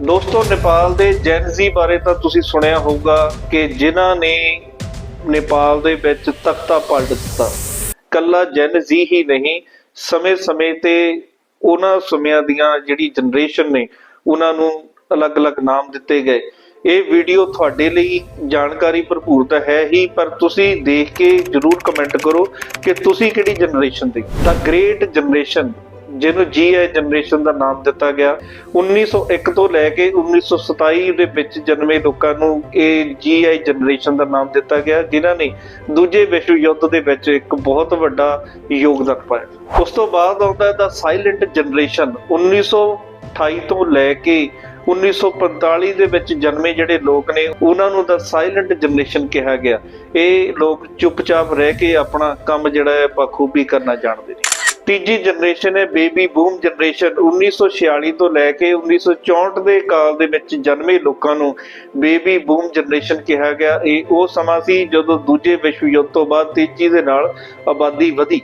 ਦੋਸਤੋ, ਨੇਪਾਲ ਦੇ ਜੈਨਜ਼ੀ ਬਾਰੇ ਤਾਂ ਤੁਸੀਂ ਸੁਣਿਆ ਹੋਊਗਾ ਕਿ ਜਿਨ੍ਹਾਂ ਨੇ ਨੇਪਾਲ ਦੇ ਵਿੱਚ ਤਖਤਾ ਪਲਟ ਦਿੱਤਾ। ਕੱਲਾ ਜੈਨਜ਼ੀ ਹੀ ਨਹੀਂ, ਸਮੇਂ-ਸਮੇਂ ਤੇ ਉਹਨਾਂ ਸਮਿਆਂ ਦੀਆਂ ਜਿਹੜੀ ਜਨਰੇਸ਼ਨ ਨੇ, ਉਹਨਾਂ ਨੂੰ ਅਲੱਗ-ਅਲੱਗ ਨਾਮ ਦਿੱਤੇ ਗਏ। ਇਹ ਵੀਡੀਓ ਤੁਹਾਡੇ ਲਈ ਜਾਣਕਾਰੀ ਭਰਪੂਰ ਤਾਂ ਹੈ ਹੀ, ਪਰ ਤੁਸੀਂ ਦੇਖ ਕੇ ਜਰੂਰ ਕਮੈਂਟ ਕਰੋ ਕਿ ਤੁਸੀਂ ਕਿਹੜੀ ਜਨਰੇਸ਼ਨ ਦੇ। ਦਾ ਗ੍ਰੇਟ ਜਨਰੇਸ਼ਨ ਜਿਹਨੂੰ ਜੀਆਈ ਜਨਰੇਸ਼ਨ ਦਾ ਨਾਮ ਦਿੱਤਾ ਗਿਆ। 1901 ਤੋਂ ਲੈ ਕੇ 1927 ਦੇ ਵਿੱਚ ਜਨਮੇ ਲੋਕਾਂ ਨੂੰ ਇਹ ਜੀਆਈ ਜਨਰੇਸ਼ਨ ਦਾ ਨਾਮ ਦਿੱਤਾ ਗਿਆ, ਜਿਨ੍ਹਾਂ ਨੇ ਦੂਜੇ ਵਿਸ਼ਵ ਯੁੱਧ ਦੇ ਵਿੱਚ ਇੱਕ ਬਹੁਤ ਵੱਡਾ ਯੋਗਦਾਨ ਪਾਇਆ। ਉਸ ਤੋਂ ਬਾਅਦ ਆਉਂਦਾ ਦਾ ਸਾਇਲੈਂਟ ਜਨਰੇਸ਼ਨ 1928 ਤੋਂ ਲੈ ਕੇ 1945 ਦੇ ਵਿੱਚ ਜਨਮੇ ਜਿਹੜੇ ਲੋਕ ਨੇ, ਉਹਨਾਂ ਨੂੰ ਦਾ ਸਾਇਲੈਂਟ ਜਨਰੇਸ਼ਨ ਕਿਹਾ ਗਿਆ। ਇਹ ਲੋਕ ਚੁੱਪਚਾਪ ਰਹਿ ਕੇ ਆਪਣਾ ਕੰਮ ਜਿਹੜਾ ਹੈ ਬਖੂਬੀ ਕਰਨਾ ਜਾਣਦੇ ਨੇ। ਤੀਜੀ ਜਨਰੇਸ਼ਨ ਹੈ, ਬੇਬੀ ਬੂਮ ਜਨਰੇਸ਼ਨ। 1946 ਤੋਂ ਲੈ ਕੇ 1964 ਦੇ ਕਾਲ ਦੇ ਵਿੱਚ ਜਨਮੇ ਲੋਕਾਂ ਨੂੰ ਬੇਬੀ ਬੂਮ ਜਨਰੇਸ਼ਨ ਕਿਹਾ ਗਿਆ। ਇਹ ਉਹ ਸਮਾਂ ਸੀ ਜਦੋਂ ਦੂਜੇ ਵਿਸ਼ਵ ਯੁੱਧ ਤੋਂ ਬਾਅਦ ਤੇਜ਼ੀ ਦੇ ਨਾਲ ਆਬਾਦੀ ਵਧੀ।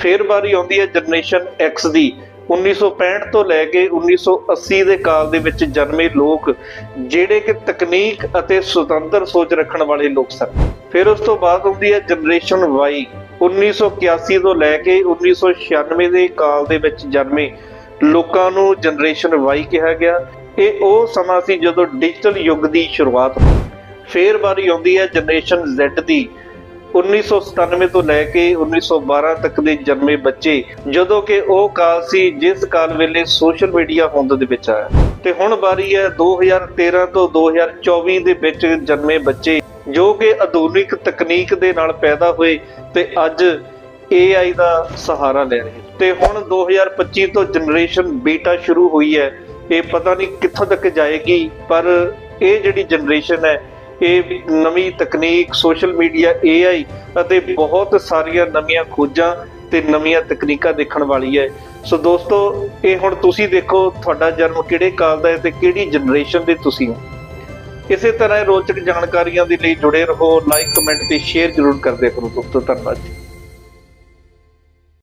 ਫੇਰ ਵਾਰੀ ਆਉਂਦੀ ਹੈ ਜਨਰੇਸ਼ਨ ਐਕਸ ਦੀ। 1965 ਤੋਂ ਲੈ ਕੇ 1980 ਦੇ ਕਾਲ ਦੇ ਵਿੱਚ ਜਨਮੇ ਲੋਕ, ਜਿਹੜੇ ਕਿ ਤਕਨੀਕ ਅਤੇ ਸੁਤੰਤਰ ਸੋਚ ਰੱਖਣ ਵਾਲੇ ਲੋਕ ਸਨ। ਫਿਰ ਉਸ ਤੋਂ ਬਾਅਦ ਆਉਂਦੀ ਹੈ ਜਨਰੇਸ਼ਨ ਵਾਈ 1981 ਤੋਂ ਲੈ ਕੇ 1996 ਦੇ ਕਾਲ ਦੇ ਵਿੱਚ ਜਨਮੇ ਲੋਕਾਂ ਨੂੰ ਜਨਰੇਸ਼ਨ Y ਕਿਹਾ ਗਿਆ। ਇਹ ਉਹ ਸਮਾਂ ਸੀ ਜਦੋਂ ਡਿਜੀਟਲ ਯੁੱਗ ਦੀ ਸ਼ੁਰੂਆਤ ਹੋਈ। ਫੇਰ ਵਾਰੀ ਆਉਂਦੀ ਹੈ ਜਨਰੇਸ਼ਨ Z ਦੀ। 1997 ਤੋਂ ਲੈ ਕੇ 1912 ਤੱਕ ਦੇ ਜਨਮੇ ਬੱਚੇ, ਜਦੋਂ ਕਿ ਉਹ ਕਾਲ ਸੀ ਜਿਸ ਕਾਲ ਵੇਲੇ ਸੋਸ਼ਲ ਮੀਡੀਆ ਹੋਂਦ ਦੇ ਵਿੱਚ ਆਇਆ। ਤੇ ਹੁਣ ਵਾਰੀ ਹੈ 2013 ਤੋਂ 2024 ਦੇ ਵਿੱਚ ਜਨਮੇ ਬੱਚੇ। ਜੋ ਕਿ ਆਧੁਨਿਕ ਤਕਨੀਕ ਦੇ ਨਾਲ ਪੈਦਾ ਹੋਏ ਤੇ ਅੱਜ AI ਦਾ ਸਹਾਰਾ ਲੈ ਰਹੇ ਤੇ ਹੁਣ 2025 ਤੋਂ ਜਨਰੇਸ਼ਨ ਬੀਟਾ ਸ਼ੁਰੂ ਹੋਈ ਹੈ। ਇਹ ਪਤਾ ਨਹੀਂ ਕਿੱਥੋਂ ਤੱਕ ਜਾਏਗੀ, ਪਰ ਇਹ ਜਿਹੜੀ ਜਨਰੇਸ਼ਨ ਹੈ, ਇਹ ਨਵੀਂ ਤਕਨੀਕ ਸੋਸ਼ਲ ਮੀਡੀਆ AI ਅਤੇ ਬਹੁਤ ਸਾਰੀਆਂ ਨਵੀਆਂ ਖੋਜਾਂ ਤੇ ਨਵੀਆਂ ਤਕਨੀਕਾਂ ਦੇਖਣ ਵਾਲੀ ਹੈ। ਸੋ ਦੋਸਤੋ, ਇਹ ਹੁਣ ਤੁਸੀਂ ਦੇਖੋ ਤੁਹਾਡਾ ਜਨਮ ਕਿਹੜੇ ਕਾਲ ਦਾ ਹੈ ਤੇ ਕਿਹੜੀ ਜਨਰੇਸ਼ਨ ਦੇ ਤੁਸੀਂ ਹੋ। ਇਸੇ ਤਰ੍ਹਾਂ ਰੋਚਕ ਜਾਣਕਾਰੀਆਂ ਦੇ ਲਈ ਜੁੜੇ ਰਹੋ ਲਾਈਕ ਕਮੈਂਟ ਤੇ ਸ਼ੇਅਰ ਜ਼ਰੂਰ ਕਰਦੇ ਕਰੋ ਦੋਸਤੋ, ਧੰਨਵਾਦ ਜੀ।